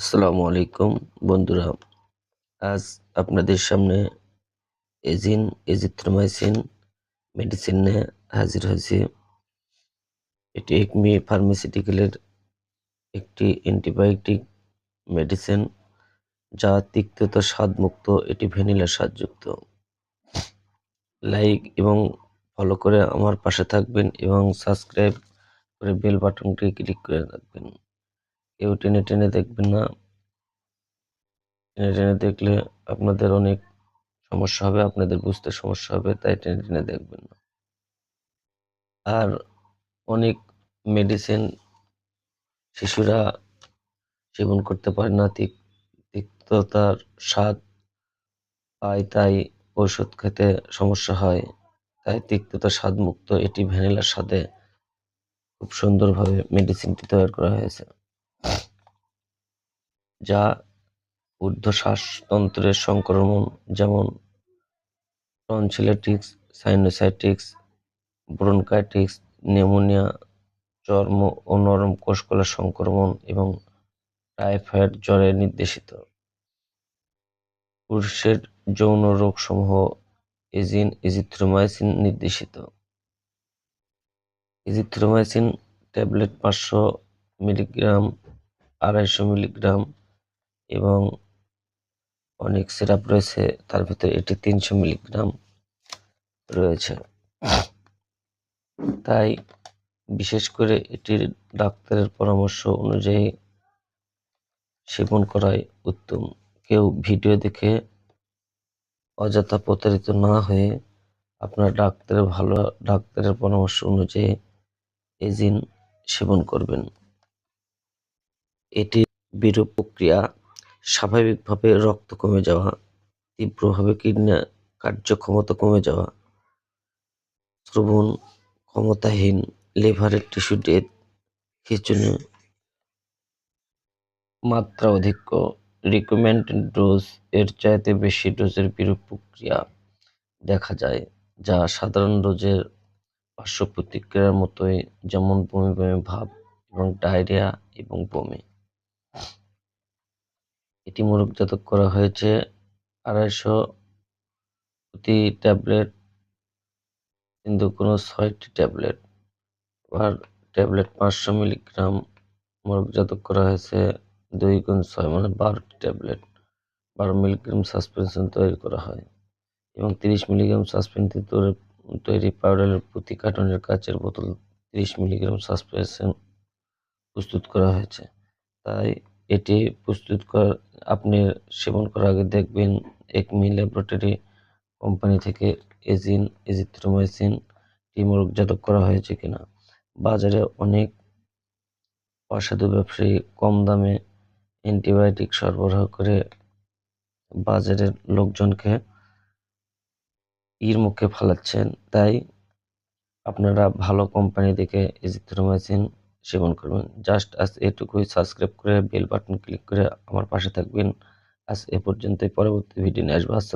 আসসালামু আলাইকুম। বন্ধুরা, আজ আপনাদের সামনে এজিন, এজিথ্রোমাইসিন মেডিসিন নিয়ে হাজির হয়েছি। এটি একমি ফার্মাসিউটিক্যালের একটি অ্যান্টিবায়োটিক মেডিসিন যা তিক্ততা স্বাদমুক্ত, এটি ভ্যানিলা স্বাদযুক্ত। লাইক এবং ফলো করে আমার পাশে থাকবেন এবং সাবস্ক্রাইব করে বেল বাটনটি ক্লিক করে রাখবেন। কেউ টেনে টেনে দেখবেন না। টেনে টেনে দেখলে আপনাদের অনেক সমস্যা হবে, আপনাদের বুঝতে সমস্যা হবে, তাই টেনে টেনে দেখবেন না। আর অনেক মেডিসিন শিশুরা সেবন করতে পারে না, তিক, তিক্ততার স্বাদ পায়, তাই ঔষধ খেতে সমস্যা হয়। তাই তিক্ততা স্বাদমুক্ত এটি ভ্যানিলার স্বাদে খুব সুন্দরভাবে মেডিসিনটি তৈরি করা হয়েছে। যা ঊর্ধ্বশ্বাসতন্ত্রের সংক্রমণ, যেমন টনসিলেটিক্স, সাইনোসাইটিক্স ব্রোনকাইটিস নিউমোনিয়া চর্ম ও নরম কোষকলার সংক্রমণ এবং টাইফয়েড জ্বরে নির্দেশিত। পুরুষের যৌন রোগসমূহ এজিন ইজিথ্রোমাইসিন নির্দেশিত। ইজিথ্রোমাইসিন ট্যাবলেট পাঁচশো মিলিগ্রাম, আড়াইশো মিলিগ্রাম এবং অনেক সিরাপ রয়েছে, তার ভিতরে এটি তিনশো মিলিগ্রাম রয়েছে। তাই বিশেষ করে এটির ডাক্তারের পরামর্শ অনুযায়ী সেবন করাই উত্তম। কেউ ভিডিও দেখে অযথা প্রতারিত না হয়ে আপনার ডাক্তারের ভালো ডাক্তারের পরামর্শ অনুযায়ী এজিন সেবন করবেন। এটি বিরূপ প্রক্রিয়া স্বাভাবিকভাবে রক্ত কমে যাওয়া, তীব্রভাবে কিডনি কার্যক্ষমতা কমে যাওয়া, শ্রবণ ক্ষমতাহীন, লিভারের টিস্যু ডেথ, খিচুনি, মাত্রা অধিক্য রিকমেন্ডেড ডোজ এর চাইতে বেশি ডোজের বিরূপ প্রক্রিয়া দেখা যায়, যা সাধারণ ডোজের পার্শ্ব প্রতিক্রিয়ার মতোই যেমন বমি বমি ভাব এবং ডায়রিয়া এবং বমি। এটি মোড়কজাত করা হয়েছে। আড়াইশো প্রতি ট্যাবলেট, কিন্তু কোনো ছয়টি ট্যাবলেট। আর ট্যাবলেট পাঁচশো মিলিগ্রাম মোড়কজাত করা হয়েছে। দুই গুণ ছয় মানে বারোটি ট্যাবলেট। বারো মিলিগ্রাম সাসপেনশন তৈরি করা হয়। এবং তিরিশ মিলিগ্রাম সাসপেনশন তৈরি পাউডারের প্রতি কার্টনের কাচের বোতল তিরিশ মিলিগ্রাম সাসপেনশন প্রস্তুত করা হয়েছে। তাই এটি প্রস্তুত করা আপনি সেবন করার আগে দেখবেন একমি ল্যাবরেটরি কোম্পানি থেকে এজিন, এজিথ্রোমাইসিন টি মোড়কজাত করা হয়েছে কিনা। বাজারে অনেক অসাধু ব্যবসায়ী কম দামে অ্যান্টিবায়োটিক সরবরাহ করে বাজারের লোকজনকে ইর মুখে ফালাচ্ছেন। তাই আপনারা ভালো কোম্পানি দেখে এজিথ্রোমাইসিন সেবন করবেন। জাস্ট আজ এটুকুই সাবস্ক্রাইব করে বেল বাটন ক্লিক করে আমার পাশে থাকবেন। আজ এ পর্যন্তই, পরবর্তী ভিডিও নিয়ে আসব।